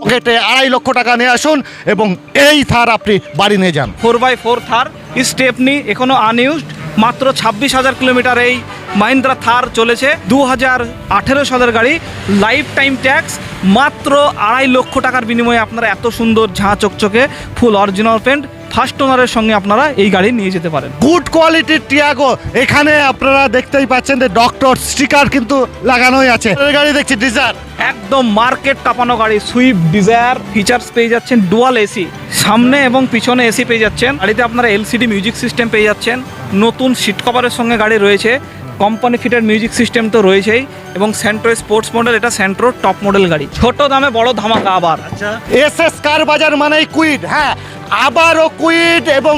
পকেটে আড়াই লক্ষ টাকা নিয়ে আসুন এবং এই থার আপনি বাড়ি নিয়ে যান। Four by four Thar stepney এখনও আনইউজড মাত্র ছাব্বিশ হাজার কিলোমিটার এই মাহিন্দ্রা থার চলেছে। দু হাজার আঠেরো সালের গাড়ি লাইফ টাইম ট্যাক্স মাত্র আড়াই লক্ষ টাকার বিনিময়ে আপনারা এত সুন্দর ঝাঁ চকচকে ফুল অরিজিনাল পেন্ট ফার্স্ট ওনারের সঙ্গে আপনারা এই গাড়ি নিয়ে যেতে পারেন। গুড কোয়ালিটির টিয়াগো এখানে আপনারা দেখতেই পাচ্ছেন যে ডক্টর স্টিকার কিন্তু লাগানোই আছে। এই গাড়ি দেখছি ডিজার একদম মার্কেট কাঁপানো গাড়ি সুইফট ডিজায়ার ফিচার্স পেয়ে যাচ্ছেন ডুয়াল এসি সামনে এবং পিছনে এসি পেয়ে যাচ্ছেন। গাড়িতে আপনারা এলসিডি মিউজিক সিস্টেম পেয়ে যাচ্ছেন। নতুন সিট কভারের সঙ্গে গাড়ি রয়েছে। কোম্পানি ফিটেড মিউজিক সিস্টেম তো রয়েছেই এবং সেন্ট্রো স্পোর্টস মডেল এটা সেন্ট্রো টপ মডেল গাড়ি। ছোট দামে বড় ধামাকা আবার। এস এস কার বাজার মানেই কুইড হ্যাঁ। আবারও কুইড এবং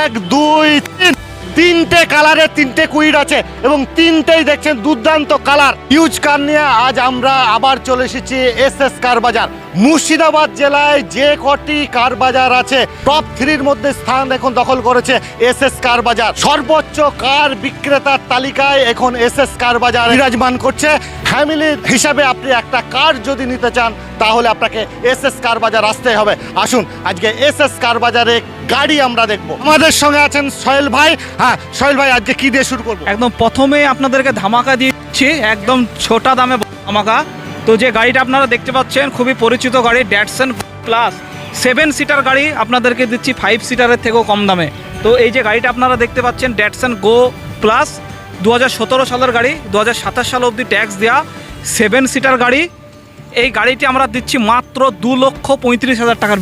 এক, দুই, তিন। তিনটে কালারে তিনটে কুইড আছে এবং তিনটেই দেখছেন দুর্দান্ত কালার ইউজ কার নিয়ে আজ আমরা আবার চলে এসেছি এস এস কার বাজার। মুর্শিদাবাদ জেলায় যে কটি কার বাজার আছে টপ থ্রির মধ্যে স্থান এখন দখল করেছে এস এস কার বাজার সর্বোচ্চ কার বিক্রেতার তালিকায় এখন এস এস কার বাজার বিরাজমান করছে। ফ্যামিলির হিসাবে আপনি একটা কার যদি নিতে চান, তাহলে আপনাকে এস এস কার বাজার আসতে হবে। আসুন, আজকে এস এস কার বাজারে গাড়ি আমরা দেখব। আমাদের সঙ্গে আছেন সোহেল ভাই। হ্যাঁ সোহেল ভাই, আজকে কি দিয়ে শুরু করব? একদম প্রথমে আপনাদেরকে ধামাকা দিচ্ছি, একদম ছোটা দামে ধামাকা। তো যে গাড়িটা আপনারা দেখতে পাচ্ছেন, খুবই পরিচিত গাড়ি ড্যাটসন প্লাস সেভেন সিটার গাড়ি আপনাদেরকে দিচ্ছি ফাইভ সিটারের থেকেও কম দামে। তো এই যে গাড়িটা আপনারা দেখতে পাচ্ছেন ড্যাটসন গো প্লাস দু হাজার সতেরো সালের গাড়ি দু হাজার সাতাশ সাল অবধি ট্যাক্স দেওয়া সেভেন সিটার গাড়ি। এই গাড়িটি আমরা দিচ্ছি মাত্র দু লক্ষ পঁয়ত্রিশ হাজার টাকার।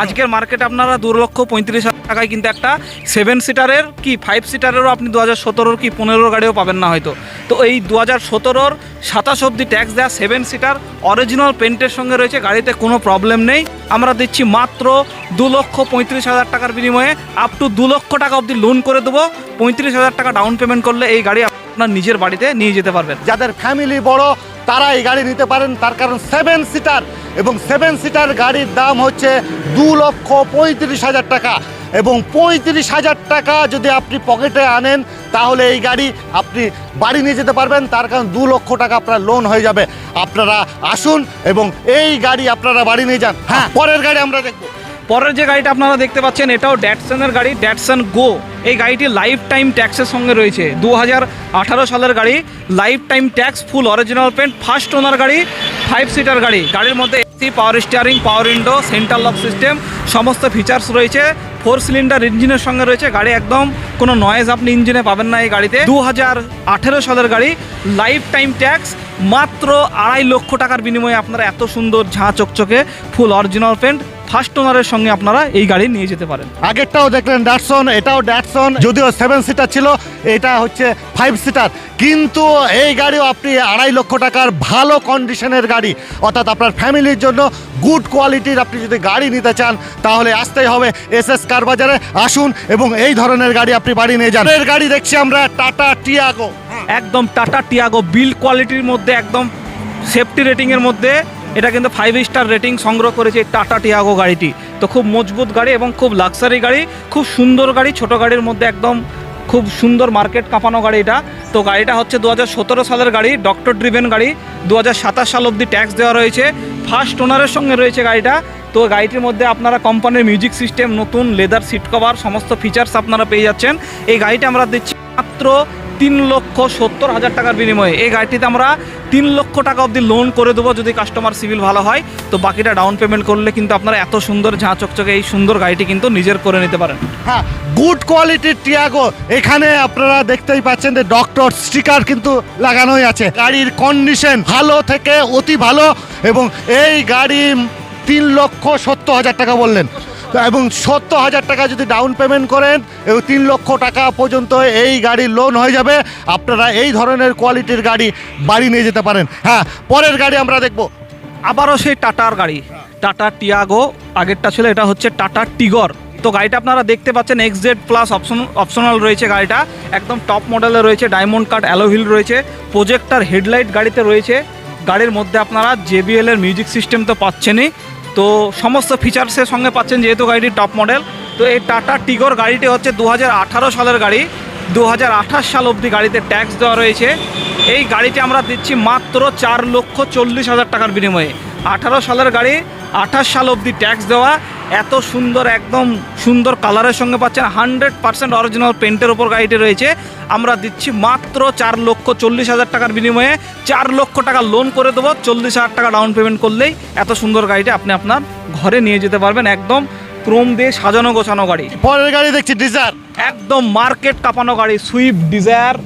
আজকের মার্কেটে আপনারা দু লক্ষ পঁয়ত্রিশ হাজার টাকায় কিন্তু একটা সেভেন সিটারের কি ফাইভ সিটারেরও আপনি দু হাজার সতেরোর কি পনেরোর গাড়িও পাবেন না হয়তো। তো এই দু হাজার সতেরোর সাতাশ অব্দি ট্যাক্স দেওয়া সেভেন সিটার অরিজিনাল পেন্টের সঙ্গে রয়েছে, গাড়িতে কোনো প্রবলেম নেই। আমরা দিচ্ছি মাত্র দু লক্ষ পঁয়ত্রিশ হাজার টাকার বিনিময়ে আপ টু দু লক্ষ টাকা অবধি লোন করে দেবো। পঁয়ত্রিশ হাজার টাকা ডাউন পেমেন্ট করলে এই গাড়ি আপনার নিজের বাড়িতে নিয়ে যেতে পারবেন। যাদের ফ্যামিলি বড়, তারা এই গাড়ি নিতে পারেন, তার কারণ সেভেন সিটার এবং সেভেন সিটার গাড়ির দাম হচ্ছে দু লক্ষ পঁয়ত্রিশ হাজার টাকা। এবং পঁয়ত্রিশ হাজার টাকা যদি আপনি পকেটে আনেন তাহলে এই গাড়ি আপনি বাড়ি নিয়ে যেতে পারবেন। তার কারণ দু লক্ষ টাকা আপনার লোন হয়ে যাবে। আপনারা আসুন এবং এই গাড়ি আপনারা বাড়ি নিয়ে যান। হ্যাঁ। পরের গাড়ি আমরা দেখব। পরের যে গাড়িটা আপনারা দেখতে পাচ্ছেন, এটাও ড্যাটসনের গাড়ি ড্যাটসন গো এই গাড়িটি লাইফ টাইম ট্যাক্সের সঙ্গে রয়েছে। দু সালের গাড়ি life time tax full original paint first owner গাড়ি ফাইভ সিটার গাড়ি। গাড়ির মধ্যে AC power steering power window central lock system সমস্ত ফিচার্স রয়েছে। ফোর সিলিন্ডার ইঞ্জিনের সঙ্গে রয়েছে। গাড়ি একদম কোনো নয়েজ আপনি ইঞ্জিনে পাবেন না এই গাড়িতে। দু সালের গাড়ি লাইফ টাইম ট্যাক্স মাত্র আড়াই লক্ষ টাকার বিনিময়ে আপনারা এত সুন্দর ঝাঁ চকচকে ফুল অরিজিনাল পেন্ট ফার্স্ট ওনারের সঙ্গে আপনারা এই গাড়ি নিয়ে যেতে পারেন। আগেরটাও দেখলেন ড্যাটসন এটাও ড্যাটসন যদিও সেভেন সিটার ছিল এটা হচ্ছে ফাইভ সিটার কিন্তু এই গাড়িও আপনি আড়াই লক্ষ টাকার ভালো কন্ডিশনের গাড়ি। অর্থাৎ আপনার ফ্যামিলির জন্য গুড কোয়ালিটির আপনি যদি গাড়ি নিতে চান তাহলে আসতেই হবে এস এস কার বাজারে। আসুন এবং এই ধরনের গাড়ি আপনি বাড়ি নিয়ে যান। এর গাড়ি দেখছি আমরা টাটা টিয়াগো একদম টাটা টিয়াগো বিল্ড কোয়ালিটির মধ্যে একদম সেফটি রেটিংয়ের মধ্যে এটা কিন্তু ফাইভ স্টার রেটিং সংগ্রহ করেছে টাটা টিয়াগো গাড়িটি। তো খুব মজবুত গাড়ি এবং খুব লাক্সারি গাড়ি, খুব সুন্দর গাড়ি, ছোট গাড়ির মধ্যে একদম খুব সুন্দর মার্কেট কাঁপানো গাড়ি এটা। তো গাড়িটা হচ্ছে দু হাজার সতেরো সালের গাড়ি ডক্টর ড্রিভেন গাড়ি। দু হাজার সাতাশ সাল অবধি ট্যাক্স দেওয়া রয়েছে। ফার্স্ট ওনারের সঙ্গে রয়েছে গাড়িটা। তো গাড়িটির মধ্যে আপনারা কোম্পানির মিউজিক সিস্টেম নতুন লেদার সিট কভার সমস্ত ফিচার্স আপনারা পেয়ে যাচ্ছেন। এই গাড়িটা আমরা দিচ্ছি মাত্র তিন লক্ষ সত্তর হাজার টাকার বিনিময়ে। এই গাড়িটিতে আমরা তিন লক্ষ টাকা অবধি লোন করে দেবো যদি কাস্টমার সিভিল ভালো হয়। তো বাকিটা ডাউন পেমেন্ট করলে কিন্তু আপনারা এত সুন্দর ঝাঁ চকচকে এই সুন্দর গাড়িটি কিন্তু নিজের করে নিতে পারেন। হ্যাঁ গুড কোয়ালিটির টিয়াগো এখানে আপনারা দেখতেই পাচ্ছেন যে ডক্টর স্টিকার কিন্তু লাগানোই আছে। গাড়ির কন্ডিশন ভালো থেকে অতি ভালো এবং এই গাড়ি তিন লক্ষ সত্তর হাজার টাকা বললেন। এবং সত্তর হাজার টাকা যদি ডাউন পেমেন্ট করেন, এবং তিন লক্ষ টাকা পর্যন্ত এই গাড়ির লোন হয়ে যাবে, আপনারা এই ধরনের কোয়ালিটির গাড়ি বাড়ি নিয়ে যেতে পারেন। হ্যাঁ পরের গাড়ি আমরা দেখব। আবারও সেই টাটার গাড়ি। টাটা টিয়াগো, আগেরটা ছিল, এটা হচ্ছে টাটা টিগর। তো গাড়িটা আপনারা দেখতে পাচ্ছেন X Z plus option optional রয়েছে গাড়িটা। একদম টপ মডেলে রয়েছে ডায়মন্ড কাট অ্যালোহিল রয়েছে প্রজেক্টার হেডলাইট গাড়িতে রয়েছে। গাড়ির মধ্যে আপনারা জেবিএল এর মিউজিক সিস্টেম তো পাচ্ছেনই। তো সমস্ত ফিচার্সের সঙ্গে পাচ্ছেন যেহেতু গাড়িটি টপ মডেল তো এই টাটা টিগর গাড়িটি হচ্ছে দু হাজার আঠারো সালের গাড়ি। দু হাজার আঠাশ সাল অবধি গাড়িতে ট্যাক্স দেওয়া রয়েছে। এই গাড়িটি আমরা দিচ্ছি মাত্র চার লক্ষ চল্লিশ হাজার টাকার বিনিময়ে। আঠারো সালের গাড়ি, আঠাশ সাল অবধি ট্যাক্স দেওয়া। এত সুন্দর একদম সুন্দর কালারের সঙ্গে পাচ্ছেন হান্ড্রেড পার্সেন্ট অরিজিনাল পেন্টের ওপর গাড়িটি রয়েছে। আমরা দিচ্ছি মাত্র চার লক্ষ চল্লিশ হাজার টাকার বিনিময়ে চার লক্ষ টাকা লোন করে দেবো। চল্লিশ হাজার টাকা ডাউন পেমেন্ট করলেই এত সুন্দর গাড়িটি আপনি আপনার ঘরে নিয়ে যেতে পারবেন। একদম ক্রোম দিয়ে সাজানো গোছানো গাড়ি। পরের গাড়ি দেখছি ডিজার একদম মার্কেট কাঁপানো গাড়ি Swift Dzire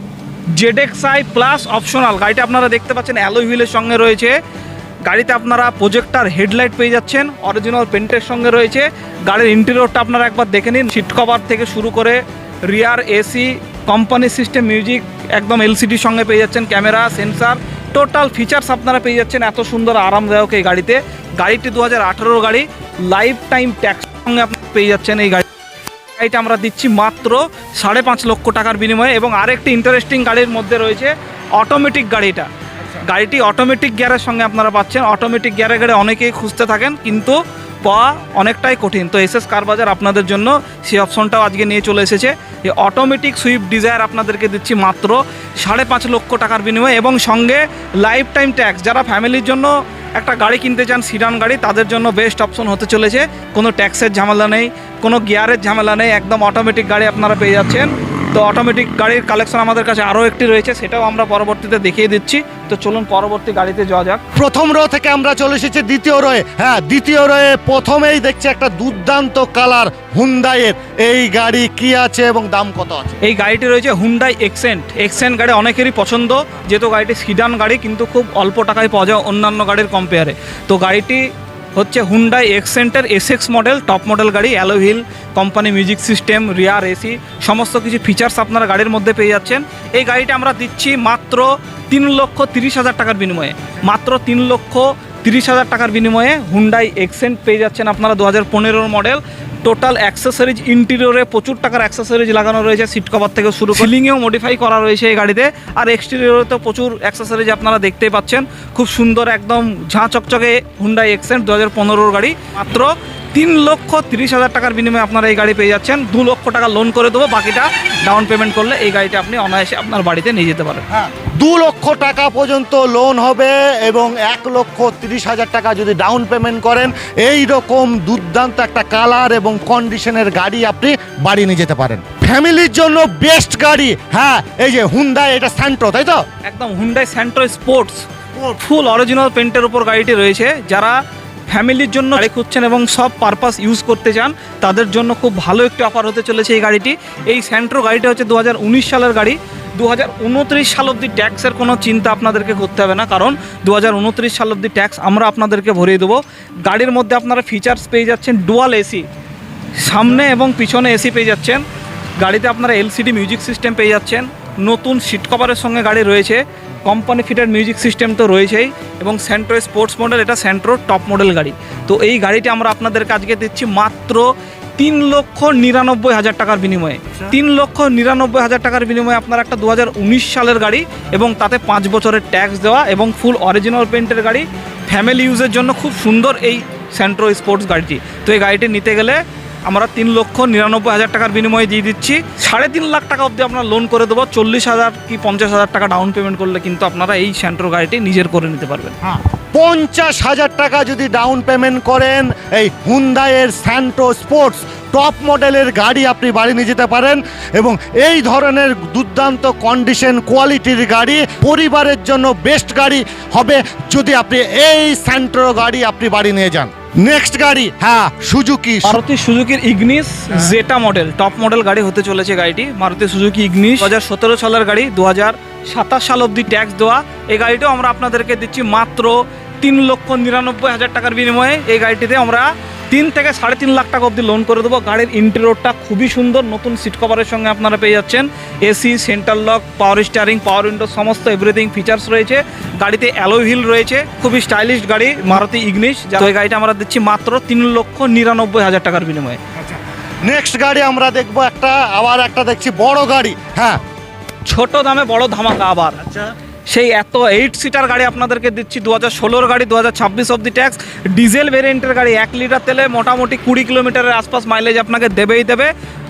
ZXI plus optional গাড়িটা আপনারা দেখতে পাচ্ছেন অ্যালোই হুইলের সঙ্গে রয়েছে। গাড়িতে আপনারা প্রজেক্টার হেডলাইট পেয়ে যাচ্ছেন অরিজিনাল পেন্টের সঙ্গে রয়েছে। গাড়ির ইন্টেরিয়রটা আপনারা একবার দেখে নিন। সিট কভার থেকে শুরু করে rear AC company system music একদম এলসিডির সঙ্গে পেয়ে যাচ্ছেন ক্যামেরা সেন্সার টোটাল ফিচার্স আপনারা পেয়ে যাচ্ছেন এত সুন্দর, আরামদায়ক এই গাড়িতে। গাড়িটি দু হাজার আঠেরো গাড়ি। লাইফ টাইম ট্যাক্স সঙ্গে আপনারা পেয়ে যাচ্ছেন এই গাড়ি। গাড়িটা আমরা দিচ্ছি মাত্র সাড়ে পাঁচ লক্ষ টাকার বিনিময়ে এবং আরেকটি ইন্টারেস্টিং গাড়ির মধ্যে রয়েছে অটোমেটিক গাড়িটা। গাড়িটি অটোমেটিক গিয়ারের সঙ্গে আপনারা পাচ্ছেন। অটোমেটিক গিয়ারে গাড়ি অনেকেই খুঁজতে থাকেন, কিন্তু পাওয়া অনেকটাই কঠিন। তো এসএস কার বাজার আপনাদের জন্য সেই অপশনটাও আজকে নিয়ে চলে এসেছে। এই অটোমেটিক সুইফট ডিজায়ার আপনাদেরকে দিচ্ছি মাত্র সাড়ে পাঁচ লক্ষ টাকার বিনিময়ে এবং সঙ্গে লাইফ টাইম ট্যাক্স যারা ফ্যামিলির জন্য একটা গাড়ি কিনতে চান সিডান গাড়ি, তাদের জন্য বেস্ট অপশন হতে চলেছে। কোনো ট্যাক্সের ঝামেলা নেই, কোনো গিয়ারের ঝামেলা নেই, একদম অটোমেটিক গাড়ি আপনারা পেয়ে যাচ্ছেন। তো অটোমেটিক গাড়ির কালেকশন আমাদের কাছে আরও একটি রয়েছে সেটাও আমরা পরবর্তীতে দেখিয়ে দিচ্ছি। তো চলুন পরবর্তী গাড়িতে যাওয়া যাক। প্রথম রো থেকে আমরা চলে এসেছি দ্বিতীয় রোয়ে হ্যাঁ দ্বিতীয় রোয়ে প্রথমেই দেখছি একটা দুর্দান্ত কালার হুন্দাইয়ের এই গাড়ি কি আছে এবং দাম কত আছে? এই গাড়িটি রয়েছে হুন্ডাই এক্সেন্ট এক্সেন্ট গাড়ি অনেকেরই পছন্দ যেহেতু গাড়িটি সিডান গাড়ি কিন্তু খুব অল্প টাকায় পাওয়া যায় অন্যান্য গাড়ির কম্পেয়ারে তো গাড়িটি হচ্ছে হুন্ডাই এক্সেন্টের এসএক্স মডেল টপ মডেল গাড়ি alloy wheel company music system rear AC সমস্ত কিছু ফিচার্স আপনারা গাড়ির মধ্যে পেয়ে যাচ্ছেন। এই গাড়িটা আমরা দিচ্ছি মাত্র তিন লক্ষ তিরিশ হাজার টাকার বিনিময়ে। মাত্র তিন লক্ষ তিরিশ হাজার টাকার বিনিময়ে হুন্ডাই এক্সেন্ট পেয়ে যাচ্ছেন আপনারা দু হাজার পনেরোর মডেল। টোটাল অ্যাক্সেসরিজ ইন্টেরিয়রে প্রচুর টাকার অ্যাক্সেসরিজ লাগানো রয়েছে সিট কভার থেকে শুরু সিলিংয়েও মডিফাই করা রয়েছে এই গাড়িতে। আর এক্সটেরিয়রে তো প্রচুর অ্যাক্সেসরিজ আপনারা দেখতেই পাচ্ছেন। খুব সুন্দর একদম ঝাঁ চকচকে হুন্ডাই এক্সেন্ট দু হাজার পনেরোর গাড়ি। মাত্র তিন লক্ষ তিরিশ হাজার টাকার বিনিময়ে আপনারা এই গাড়ি পেয়ে যাচ্ছেন। দু লক্ষ টাকা লোন করে দেবো, বাকিটা ডাউন পেমেন্ট করলে এই গাড়িটা আপনি অনায়াসে আপনার বাড়িতে নিয়ে যেতে পারেন। হ্যাঁ। দু লক্ষ টাকা পর্যন্ত লোন হবে এবং এক লক্ষ তিরিশ হাজার টাকা যদি ডাউন পেমেন্ট করেন এই রকম দুর্দান্ত একটা কালার এবং কন্ডিশনের গাড়ি আপনি বাড়ি নিয়ে যেতে পারেন। ফ্যামিলির জন্য বেস্ট গাড়ি হ্যাঁ এই যে হুন্ডা এটা স্যান্ট্রো তাই তো? একদম Hyundai Santro Sports full original পেন্টের উপর গাড়িটি রয়েছে। যারা ফ্যামিলির জন্য গাড়ি খুঁজছেন এবং সব পারপাস ইউজ করতে চান তাদের জন্য খুব ভালো একটি অফার হতে চলেছে এই গাড়িটি। এই স্যান্ট্রো গাড়িটা হচ্ছে দু হাজার উনিশ সালের গাড়ি। দু হাজার উনত্রিশ সাল অব্দি ট্যাক্সের কোনো চিন্তা আপনাদেরকে করতে হবে না, কারণ দু হাজার উনত্রিশ সাল অব্দি ট্যাক্স আমরা আপনাদেরকে ভরিয়ে দেবো। গাড়ির মধ্যে আপনারা ফিচার্স পেয়ে যাচ্ছেন ডুয়াল এসি সামনে এবং পিছনে এসি পেয়ে যাচ্ছেন। গাড়িতে আপনারা এলসিডি মিউজিক সিস্টেম পেয়ে যাচ্ছেন। নতুন সিট কভারের সঙ্গে গাড়ি রয়েছে। কোম্পানি ফিটেড মিউজিক সিস্টেম তো রয়েছেই এবং সেন্ট্রো স্পোর্টস মডেল এটা সেন্ট্রো টপ মডেল গাড়ি। তো এই গাড়িটি আমরা আপনাদেরকে আজকে দিচ্ছি মাত্র তিন লক্ষ নিরানব্বই হাজার টাকার বিনিময়ে। তিন লক্ষ নিরানব্বই হাজার টাকার বিনিময়ে আপনার একটা দু হাজার উনিশ সালের গাড়ি এবং তাতে পাঁচ বছরের ট্যাক্স দেওয়া এবং ফুল অরিজিনাল পেন্টের গাড়ি। ফ্যামিলি ইউজের জন্য খুব সুন্দর এই সেন্ট্রো স্পোর্টস গাড়িটি। তো এই গাড়িটি নিতে গেলে আমরা তিন লক্ষ নিরানব্বই হাজার টাকার বিনিময়ে দিয়ে দিচ্ছি। সাড়ে তিন লাখ টাকা অবধি আপনার লোন করে দেবো। চল্লিশ হাজার কি পঞ্চাশ হাজার টাকা ডাউন পেমেন্ট করলে কিন্তু আপনারা এই সেন্ট্রো গাড়িটি নিজের করে নিতে পারবেন। হ্যাঁ। পঞ্চাশ হাজার টাকা যদি ডাউন পেমেন্ট করেন, এই হুন্দাইয়ের স্যান্টো স্পোর্টস টপ মডেলের গাড়ি আপনি বাড়ি নিয়ে যেতে পারেন এবং এই ধরনের দুর্দান্ত কন্ডিশন কোয়ালিটির গাড়ি পরিবারের জন্য বেস্ট গাড়ি হবে যদি আপনি এই স্যান্ট্রো গাড়ি আপনি বাড়ি নিয়ে যান। নেক্সট গাড়ি হ্যাঁ Suzuki Maruti সুজুকির Ignis Zeta model top model গাড়ি হতে চলেছে গাড়িটি। মারুতি সুজুকি ইগনিস দু হাজার সতেরো সালের গাড়ি দু হাজার সাতাশ সাল অবধি ট্যাক্স দেওয়া। এই গাড়িটাও আমরা আপনাদেরকে দিচ্ছি মাত্র তিন লক্ষ নিরানব্বই হাজার টাকার বিনিময়ে। এই গাড়িটিতে আমরা তিন থেকে সাড়ে তিন লাখ টাকা অবধি লোন করে দেবো। গাড়ির ইন্টেরিয়রটা খুবই সুন্দর নতুন সিট কভারের সঙ্গে আপনারা পেয়ে যাচ্ছেন। AC central lock power steering power window সমস্ত এভরিথিং ফিচার্স রয়েছে। গাড়িতে অ্যালোই হুইল রয়েছে খুবই স্টাইলিশ গাড়ি মারুতি ইগনিশ। যা ওই গাড়িটা আমরা দিচ্ছি মাত্র তিন লক্ষ নিরানব্বই হাজার টাকার বিনিময়ে। নেক্সট গাড়ি আমরা দেখব একটা আবার একটা দেখছি বড় গাড়ি হ্যাঁ। ছোট দামে বড় ধামাকা আবার। আচ্ছা। সেই এত এইট সিটার গাড়ি আপনাদেরকে দিচ্ছি দু হাজার ষোলোর গাড়ি দু হাজার ছাব্বিশ অব্দি ট্যাক্স ডিজেল ভেরিয়েন্টের গাড়ি, এক লিটার তেলে মোটামুটি কুড়ি কিলোমিটারের আশপাশ মাইলেজ আপনাকে দেবেই দেবে।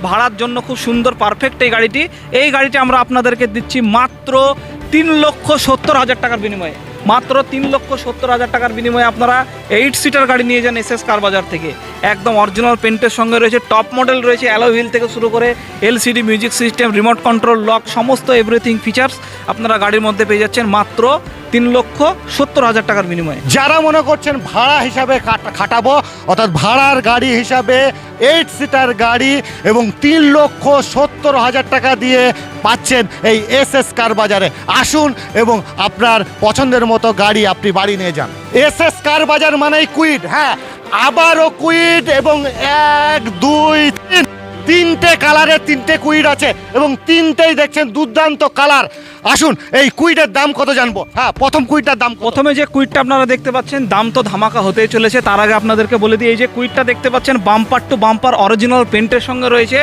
ভাড়ার জন্য খুব সুন্দর পারফেক্ট এই গাড়িটি। এই গাড়িটি আমরা আপনাদেরকে দিচ্ছি মাত্র তিন লক্ষ সত্তর হাজার টাকার বিনিময়ে। মাত্র তিন লক্ষ সত্তর হাজার টাকার বিনিময়ে আপনারা এইট সিটার গাড়ি নিয়ে যান এস এস কার বাজার থেকে। একদম অরিজিনাল পেন্টের সঙ্গে রয়েছে টপ মডেল রয়েছে অ্যালো হুইল থেকে শুরু করে LCD music system remote control lock সমস্ত এভরিথিং ফিচার্স আপনারা গাড়ির মধ্যে পেয়ে যাচ্ছেন মাত্র তিন লক্ষ সত্তর হাজার টাকার বিনিময়ে। যারা মনে করছেন ভাড়া হিসাবে খাট- খাটাবো, অর্থাৎ ভাড়ার গাড়ি হিসাবে এইট সিটার গাড়ি এবং তিন লক্ষ সত্তর হাজার টাকা দিয়ে পাচ্ছেন এই এস এস কার বাজারে। আসুন এবং আপনার পছন্দের মতো গাড়ি আপনি বাড়ি নিয়ে যান। এস এস কার বাজার মানেই কুইড হ্যাঁ আবারও কুইড এবং এক, দুই, তিন। তিনটে কালারের তিনটে কুইড আছে এবং তিনটেই দেখছেন দুর্দান্ত কালার আসুন, এই কুইডের দাম কত জানব? হ্যাঁ প্রথম কুইডটার দাম প্রথমে যে কুইটটা আপনারা দেখতে পাচ্ছেন, দাম তো ধামাকা হতেই চলেছে। তার আগে আপনাদেরকে বলে দিই, এই যে কুইটটা দেখতে পাচ্ছেন বাম্পার টু বাম্পার অরিজিনাল পেন্টের সঙ্গে রয়েছে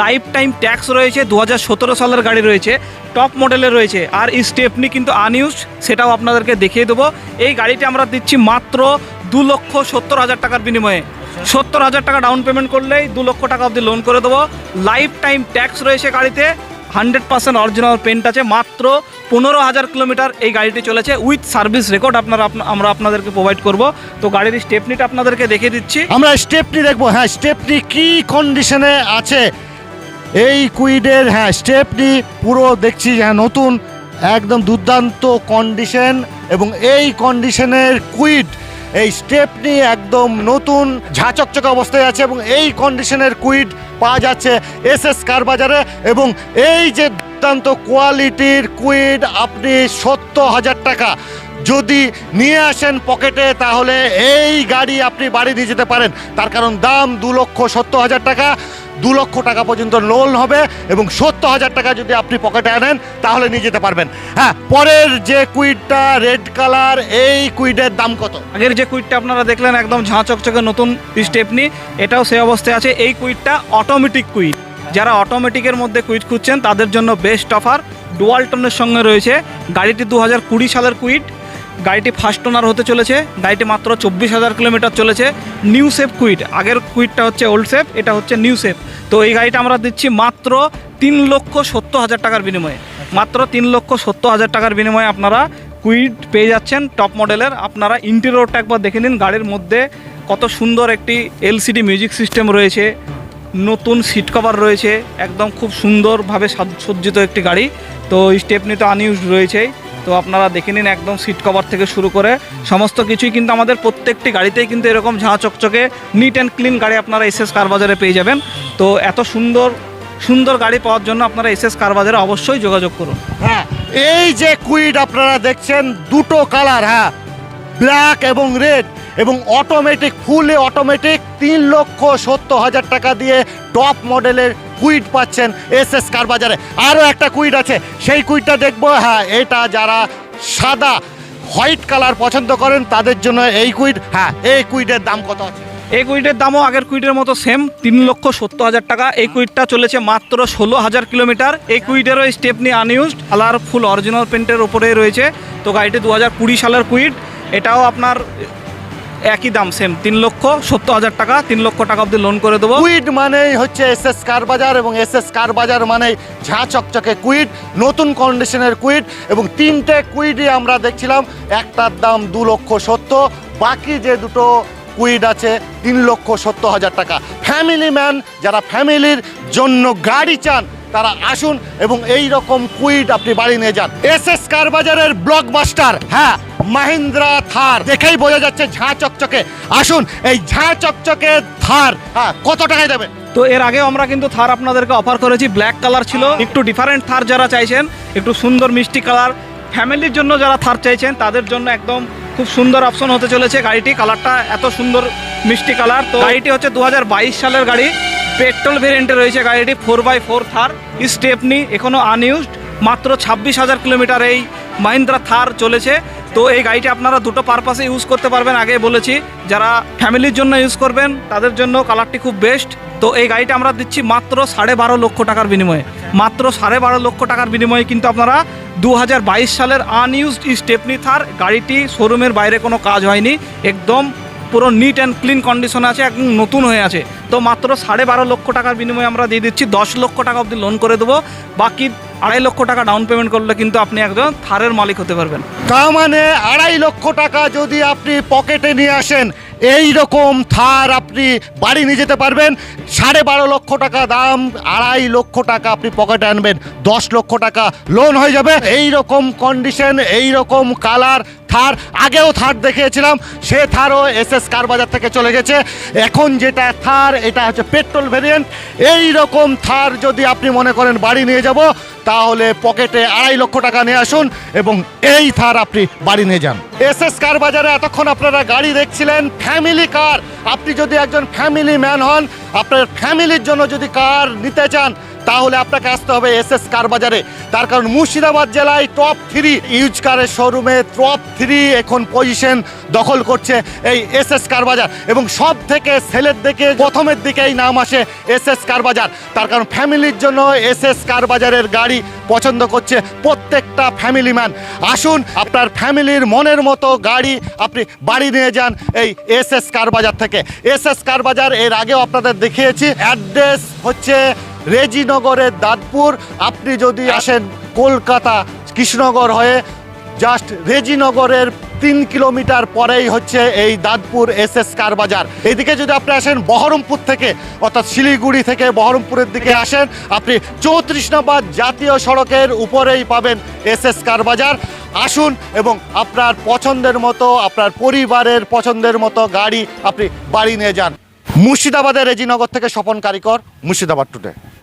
লাইফ টাইম ট্যাক্স রয়েছে দু হাজার সতেরো সালের গাড়ি রয়েছে টপ মডেলে রয়েছে। আর স্টেপনি কিন্তু আনইউজ সেটাও আপনাদেরকে দেখিয়ে দেবো। এই গাড়িটা আমরা দিচ্ছি মাত্র দু লক্ষ সত্তর হাজার টাকার বিনিময়ে। সত্তর হাজার টাকা ডাউন পেমেন্ট করলেই দু লক্ষ টাকা অবধি লোন করে দেবো। লাইফ টাইম ট্যাক্স রয়েছে গাড়িতে। হান্ড্রেড পার্সেন্ট অরিজিনাল পেন্ট আছে। মাত্র পনেরো হাজার কিলোমিটার এই গাড়িটি চলেছে। উইথ সার্ভিস রেকর্ড আপনারা আমরা আপনাদেরকে প্রোভাইড করব। তো গাড়ির স্টেপনিটা আপনাদেরকে দেখিয়ে দিচ্ছি। আমরা স্টেপনি দেখব। হ্যাঁ স্টেপনি কি কন্ডিশনে আছে? এই কুইডের হ্যাঁ স্টেপনি পুরো দেখছি হ্যাঁ নতুন, একদম দুর্দান্ত কন্ডিশন এবং এই কন্ডিশনের কুইড এই স্টেপনি একদম নতুন ঝাঁচকচকে অবস্থায় আছে এবং এই কন্ডিশনের কুইড পাওয়া যাচ্ছে এস এস কার বাজারে এবং এই যে দুর্দান্ত কোয়ালিটির কুইড আপনি সত্তর হাজার টাকা যদি নিয়ে আসেন পকেটে তাহলে এই গাড়ি আপনি বাড়ি নিয়ে যেতে পারেন। তার কারণ দাম দু লক্ষ সত্তর হাজার টাকা। দু লক্ষ টাকা পর্যন্ত লোন হবে এবং সত্তর হাজার টাকা যদি আপনি পকেটে আনেন, তাহলে নিয়ে যেতে পারবেন। হ্যাঁ পরের যে কুইডটা রেড কালার এই কুইডের দাম কত? আগের যে কুইটটা আপনারা দেখলেন, একদম ঝাঁ চকচকে নতুন স্টেপনি, এটাও সেই অবস্থায় আছে। এই কুইটটা অটোমেটিক কুইট যারা অটোমেটিকের মধ্যে কুইট খুঁজছেন, তাদের জন্য বেস্ট অফার ডুয়ালটনের সঙ্গে রয়েছে। গাড়িটি দু হাজার কুড়ি সালের কুইট গাড়িটি ফার্স্ট ওনার হতে চলেছে। গাড়িটি মাত্র চব্বিশ হাজার কিলোমিটার চলেছে। New safe Kwid. আগের কুইটটা হচ্ছে ওল্ড সেফ, এটা হচ্ছে নিউ সেফ। তো এই গাড়িটা আমরা দিচ্ছি মাত্র তিন লক্ষ সত্তর হাজার টাকার বিনিময়ে। মাত্র তিন লক্ষ সত্তর হাজার টাকার বিনিময়ে আপনারা কুইড পেয়ে যাচ্ছেন টপ মডেলের। আপনারা ইন্টেরিয়রটা একবার দেখে নিন, গাড়ির মধ্যে কত সুন্দর একটি এলসিডি মিউজিক সিস্টেম রয়েছে, নতুন সিট কভার রয়েছে, একদম খুব সুন্দরভাবে সাজ- সজ্জিত একটি গাড়ি। তো স্টেপনি তো আনইউজ রয়েছেই। তো আপনারা দেখে নিন একদম সিট কভার থেকে শুরু করে সমস্ত কিছুই কিন্তু আমাদের প্রত্যেকটি গাড়িতেই কিন্তু এরকম ঝাঁ চকচকে নিট অ্যান্ড ক্লিন গাড়ি আপনারা কার বাজারে পেয়ে যাবেন। তো এত সুন্দর সুন্দর গাড়ি পাওয়ার জন্য আপনারা এস কার বাজারে অবশ্যই যোগাযোগ করুন। হ্যাঁ এই যে কুইড আপনারা দেখছেন, দুটো কালার হ্যাঁ। ব্ল্যাক এবং রেড এবং অটোমেটিক, ফুলে অটোমেটিক তিন লক্ষ সত্তর হাজার টাকা দিয়ে টপ মডেলের কুইড পাচ্ছেন এস এস কার বাজারে। আরও একটা কুইড আছে, সেই কুইডটা দেখব। হ্যাঁ এটা যারা সাদা, হোয়াইট কালার পছন্দ করেন, তাদের জন্য এই কুইড হ্যাঁ এই কুইডের দাম কত আছে? এই কুইটের দামও আগের কুইটের মতো সেম, তিন লক্ষ সত্তর হাজার টাকা। এই কুইটটা চলেছে মাত্র ষোলো হাজার কিলোমিটার। এই কুইটেরও stepney unused colour full original পেন্টের ওপরেই রয়েছে। তো গাড়িটি দু হাজার কুড়ি সালের কুইট এটাও আপনার একই দাম সেম তিন লক্ষ সত্তর হাজার টাকা, তিন লক্ষ টাকা অবধি লোন করে দেবো। কুইড মানেই হচ্ছে এস এস কার বাজার এবং এস এস কার বাজার মানেই ঝাঁ চকচকে কুইড নতুন কন্ডিশনের কুইড এবং তিনটে কুইডই আমরা দেখছিলাম, একটার দাম দু লক্ষ সত্তর, বাকি যে দুটো কুইড আছে তিন লক্ষ সত্তর হাজার টাকা। ফ্যামিলি ম্যান যারা ফ্যামিলির জন্য গাড়ি চান, তারা আসুন এবং এই রকম কুইড আপনি বাড়ি নিয়ে যান। এস এস কার বাজারের ব্লকবাস্টার হ্যাঁ মাহিন্দ্রা থার। দেখেই বোঝা যাচ্ছে ঝাঁ চকচকে। আসুন এই ঝাঁ চকচকে থার হ্যাঁ কত টাকায় দেবেন তো এর আগে আমরা কিন্তু থার আপনাদেরকে অফার করেছি ব্ল্যাক কালার ছিল। একটু ডিফারেন্ট থার যারা চাইছেন একটু সুন্দর মিষ্টি কালার ফ্যামিলির জন্য যারা থার চাইছেন তাদের জন্য একদম খুব সুন্দর অপশন হতে চলেছে গাড়িটি। কালারটা এত সুন্দর মিষ্টি কালার তো গাড়িটি হচ্ছে দু হাজার বাইশ সালের গাড়ি। পেট্রোল ভেরিয়েন্টে রয়েছে গাড়িটি four by four Thar. Stepney এখনও আনইউজড মাত্র ছাব্বিশ হাজার কিলোমিটার এই মাহিন্দ্রা থার চলেছে। তো এই গাড়িটি আপনারা দুটো পারপাসে ইউজ করতে পারবেন, আগে বলেছি, যারা ফ্যামিলির জন্য ইউজ করবেন, তাদের জন্য কালারটি খুব বেস্ট তো এই গাড়িটা আমরা দিচ্ছি মাত্র সাড়ে বারো লক্ষ টাকার বিনিময়ে। মাত্র সাড়ে বারো লক্ষ টাকার বিনিময়ে কিন্তু আপনারা দু হাজার বাইশ সালের আনইউজড স্টেপনি থার গাড়িটি শোরুমের বাইরে কোনো কাজ হয়নি। একদম পুরো নিট অ্যান্ড ক্লিন কন্ডিশনে আছে, একদম নতুন হয়ে আছে। তো মাত্র সাড়ে বারো লক্ষ টাকার বিনিময়ে আমরা দিয়ে দিচ্ছি, দশ লক্ষ টাকা অবধি লোন করে দেবো। বাকি আড়াই লক্ষ টাকা ডাউন পেমেন্ট করলে কিন্তু আপনি একজন থারের মালিক হতে পারবেন। তা মানে আড়াই লক্ষ টাকা যদি আপনি পকেটে নিয়ে আসেন, এই রকম থার আপনি বাড়ি নিয়ে যেতে পারবেন। সাড়ে বারো লক্ষ টাকা দাম, আড়াই লক্ষ টাকা আপনি পকেটে আনবেন। দশ লক্ষ টাকা লোন হয়ে যাবে। এই রকম কন্ডিশন এই রকম কালার থার, আগেও থার দেখিয়েছিলাম। সে থারও এস এস কার বাজার থেকে চলে গেছে। এখন যেটা থার, এটা হচ্ছে পেট্রোল ভেরিয়েন্ট এই রকম থার যদি আপনি মনে করেন বাড়ি নিয়ে যাব তাহলে পকেটে আড়াই লক্ষ টাকা নিয়ে আসুন এবং এই থার আপনি বাড়ি নিয়ে যান। এস এস কার বাজারে এতক্ষণ আপনারা গাড়ি দেখছিলেন ফ্যামিলি কার আপনি যদি একজন ফ্যামিলি ম্যান হন আপনার ফ্যামিলির জন্য যদি কার নিতে চান, তাহলে আপনাকে আসতে হবে এস এস কার বাজারে। তার কারণ মুর্শিদাবাদ জেলায় টপ থ্রি ইউজ কারের শোরুমে টপ থ্রি এখন পজিশন দখল করছে এই এস এস কার বাজার। এবং সব থেকে সেলের দিকে, প্রথমের দিকেই নাম আসে এস এস কার বাজার। তার কারণ ফ্যামিলির জন্য এস এস কার বাজারের গাড়ি পছন্দ করছে প্রত্যেকটা ফ্যামিলি ম্যান আসুন, আপনার ফ্যামিলির মনের মতো গাড়ি আপনি বাড়ি নিয়ে যান এই এস এস কার বাজার থেকে। এস এস কার বাজার এর আগেও আপনাদের দেখিয়েছি। অ্যাড্রেস হচ্ছে রেজিনগরের দাঁতপুর। আপনি যদি আসেন কলকাতা কৃষ্ণনগর হয়ে, জাস্ট রেজিনগরের তিন কিলোমিটার পরেই হচ্ছে এই দাঁতপুর এস এস কার বাজার। এইদিকে যদি আপনি আসেন বহরমপুর থেকে, অর্থাৎ শিলিগুড়ি থেকে বহরমপুরের দিকে আসেন, আপনি চৌত্রিশ নম্বর জাতীয় সড়কের উপরেই পাবেন এস এস কার বাজার। আসুন এবং আপনার পছন্দের মতো, আপনার পরিবারের পছন্দের মতো গাড়ি আপনি বাড়ি নিয়ে যান। মুর্শিদাবাদের রেজিনগর থেকে স্বপন কারিকর মুর্শিদাবাদ টুডে